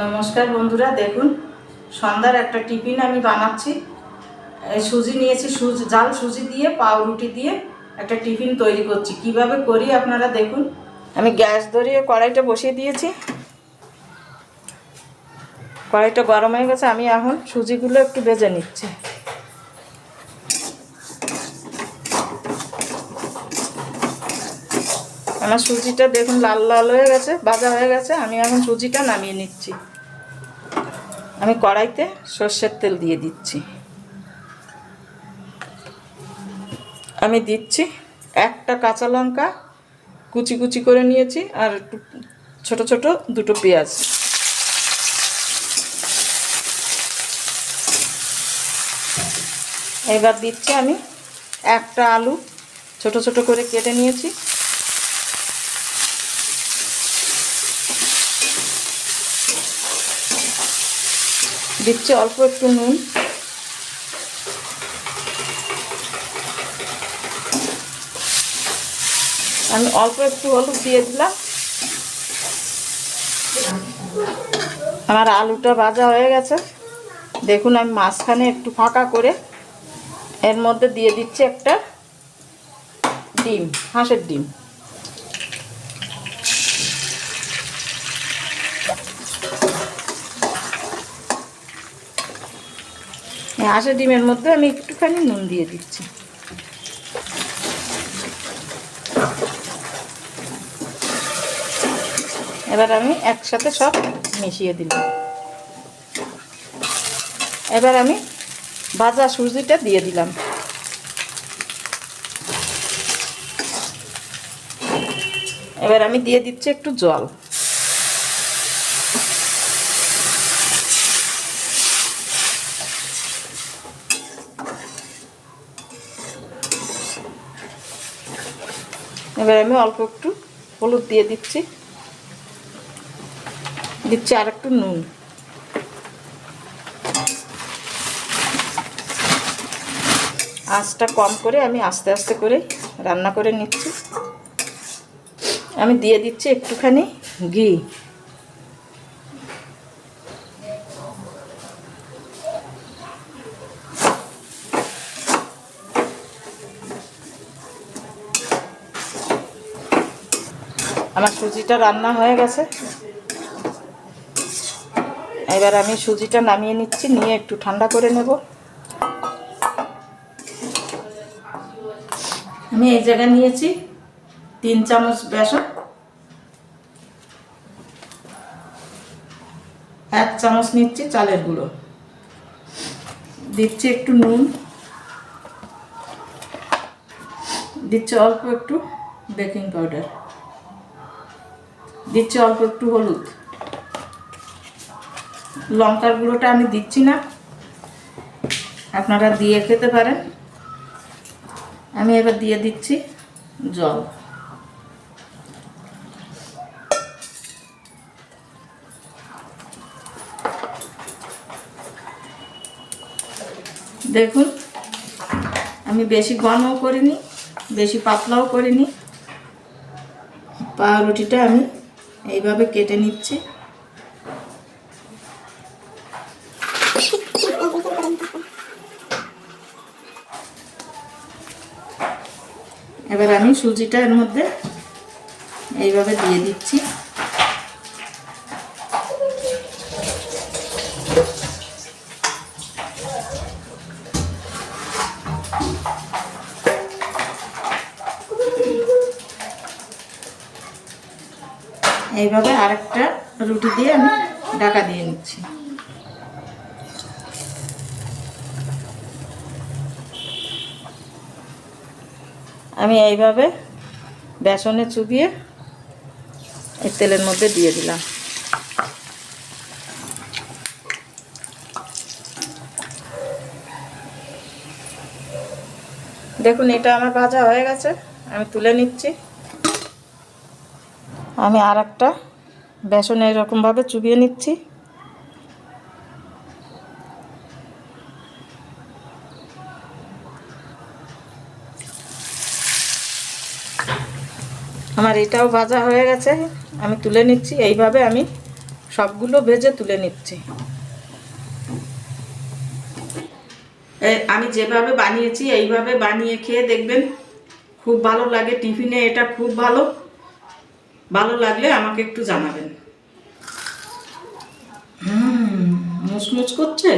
নমস্কার বন্ধুরা, দেখুন, সন্ধ্যার একটা টিফিন আমি বানাচ্ছি। সুজি নিয়েছি, সুজ, জাল সুজি দিয়ে, পাউরুটি দিয়ে একটা টিফিন তৈরি করছি। কীভাবে করি আপনারা দেখুন। আমি গ্যাস ধরিয়ে কড়াইটা বসিয়ে দিয়েছি। কড়াইটা গরম হয়ে গেছে, আমি এখন সুজিগুলো একটু বেজে নিচ্ছি। আমার সুজিটা দেখুন লাল লাল হয়ে গেছে ভাজা হয়ে গেছে, আমি এখন সুজিটা নামিয়ে নিচ্ছি। আমি কড়াইতে সর্ষের তেল দিয়ে দিচ্ছি। আমি দিচ্ছি একটা কাঁচা লঙ্কা, কুচি কুচি করে নিয়েছি, আর ছোট ছোট দুটো পেঁয়াজ। এবার দিচ্ছি আমি একটা আলু, ছোট ছোট করে কেটে নিয়েছি। দিচ্ছি অল্প একটু নুন। আমি অল্প একটু হলুদ দিয়ে দিলাম। আমার আলুটা ভাজা হয়ে গেছে। দেখুন, আমি মাঝখানে একটু ফাঁকা করে এর মধ্যে দিয়ে দিচ্ছি একটা ডিম, হাঁসের ডিম। হাঁসের ডিমের মধ্যে আমি একটুখানি নুন দিয়ে দিচ্ছি। এবার আমি একসাথে সব মিশিয়ে দিলাম। এবার আমি ভাজা সুজিটা দিয়ে দিলাম। এবার আমি দিয়ে দিচ্ছি একটু জল। এবার আমি অল্প একটু হলুদ দিয়ে দিচ্ছি। দিচ্ছি আর একটু নুন। আঁচটা কম করে আমি আস্তে আস্তে করে রান্না করে নিচ্ছি। আমি দিয়ে দিচ্ছি একটুখানি ঘি। আমার সুজিটা রান্না হয়ে গেছে। এবার আমি সুজিটা নামিয়ে নিচ্ছি, নিয়ে একটু ঠান্ডা করে নেব। আমি এই জায়গায় নিয়েছি তিন চামচ বেসন, এক চামচ নিচ্ছি চালের গুঁড়ো। দিচ্ছি একটু নুন, দিচ্ছি অল্প একটু বেকিং পাউডার। দিচ্ছি অল্প একটু হলুদ। লঙ্কার গুঁড়োটা আমি দিচ্ছি না। আপনারা দিয়ে খেতে পারেন। আমি এবার দিয়ে দিচ্ছি জল। দেখুন, আমি বেশি ঘনও করিনি, বেশি পাতলাও করিনি। পাউরুটিটা আমি এইভাবে কেটে নিচ্ছে। এবার আমি সুজিটা এর মধ্যে এইভাবে দিয়ে দিচ্ছি। এইভাবে আরেকটা রুটি দিয়ে আমি ঢাকা দিয়ে নিচ্ছি। আমি এইভাবে বেসনে চুবিয়ে এই তেলের মধ্যে দিয়ে দিলাম। দেখুন, এটা আমার ভাজা হয়ে গেছে। আমি তুলে নিচ্ছি। আমি আর একটা বেসনে এরকমভাবে চুবিয়ে নিচ্ছি। আমার এটাও ভাজা হয়ে গেছে, আমি তুলে নিচ্ছি। এইভাবে আমি সবগুলো ভেজে তুলে নিচ্ছি। আমি যেভাবে বানিয়েছি, এইভাবে বানিয়ে খেয়ে দেখবেন খুব ভালো লাগে। টিফিনে এটা খুব ভালো। ভালো লাগলে আমাকে একটু জানাবেন। হুম মুচমুচ করছে?